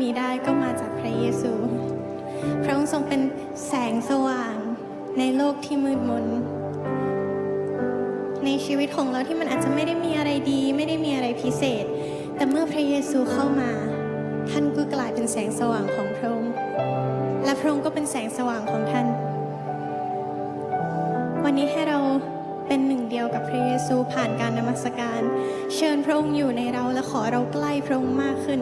มีได้ก็มาจากพระเยซู พระองค์ทรงเป็นแสงสว่างในโลกที่มืดมน ในชีวิตของเราที่มันอาจจะไม่ได้มีอะไรดี ไม่ได้มีอะไรพิเศษ แต่เมื่อพระเยซูเข้ามา ท่านก็กลายเป็นแสงสว่างของพระองค์ และพระองค์ก็เป็นแสงสว่างของท่าน วันนี้ให้เราเป็นหนึ่งเดียวกับพระเยซูผ่านการนมัสการ เชิญพระองค์อยู่ในเราและขอเราใกล้พระองค์มากขึ้น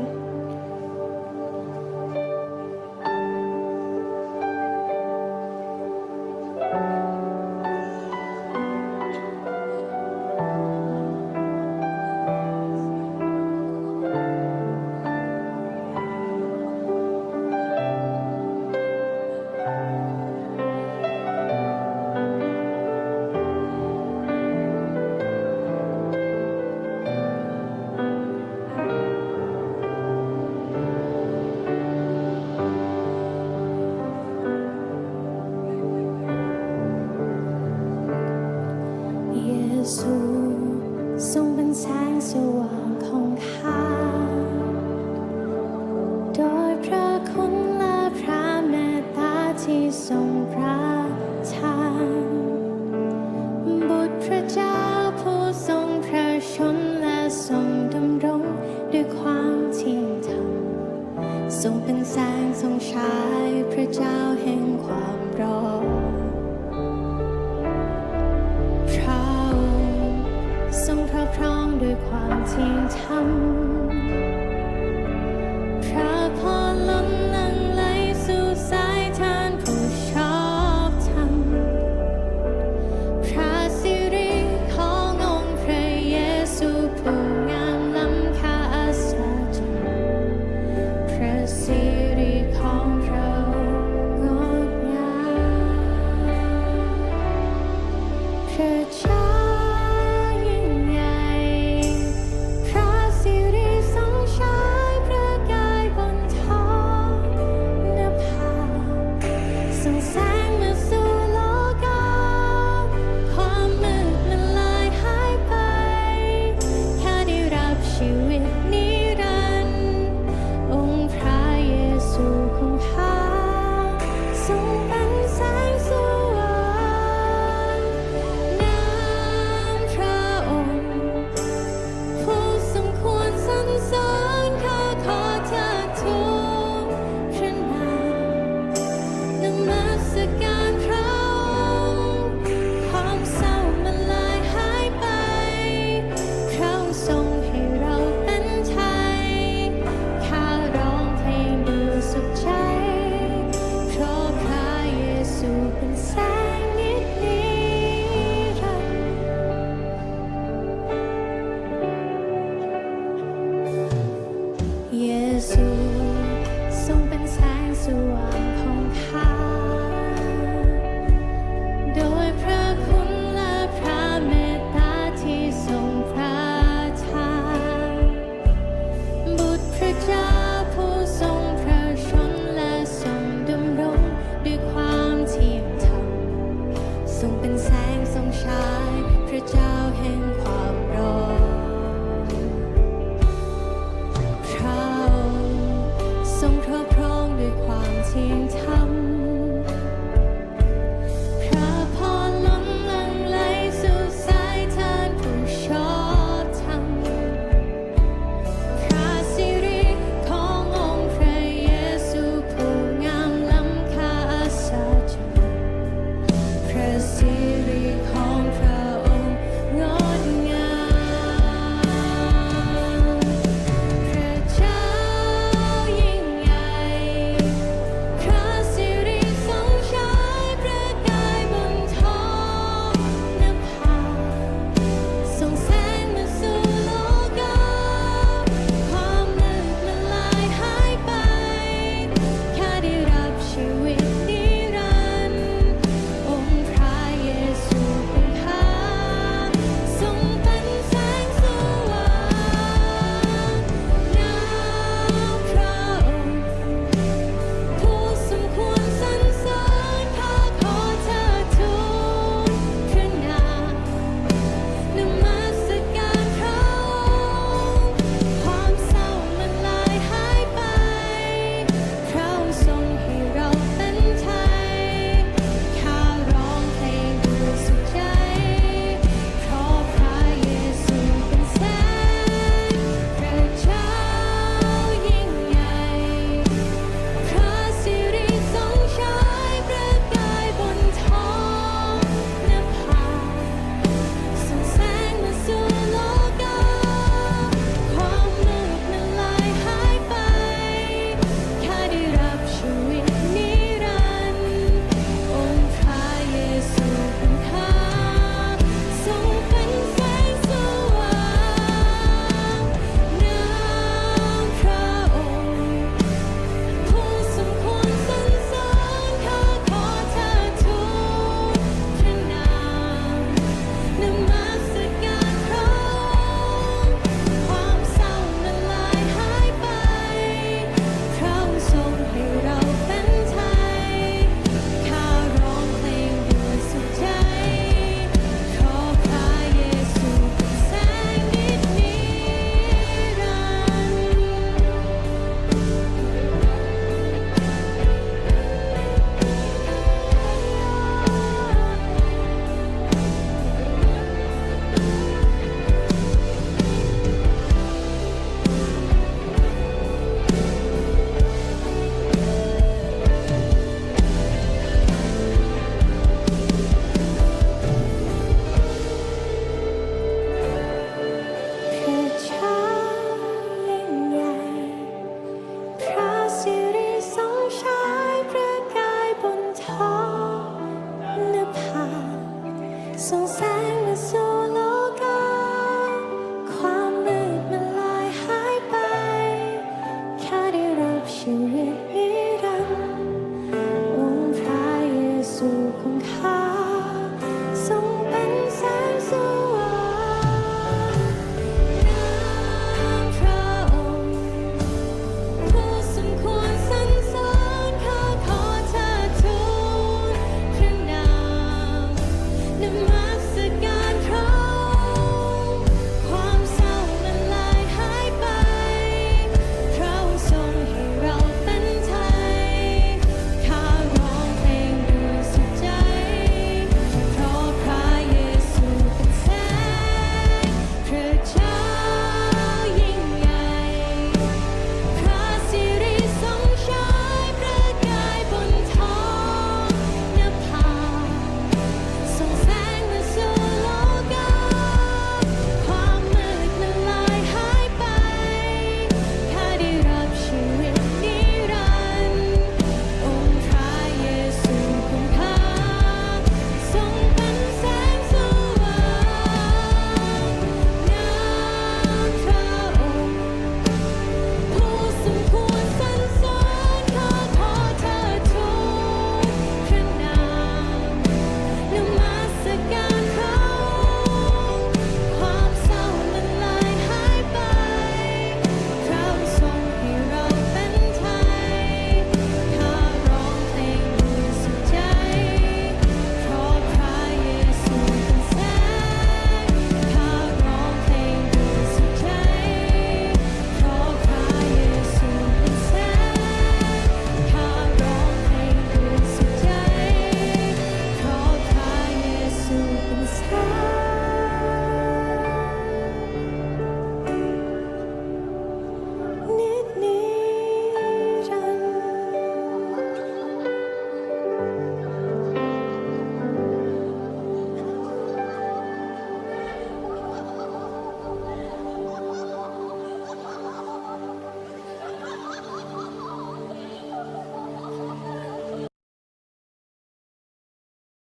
เคว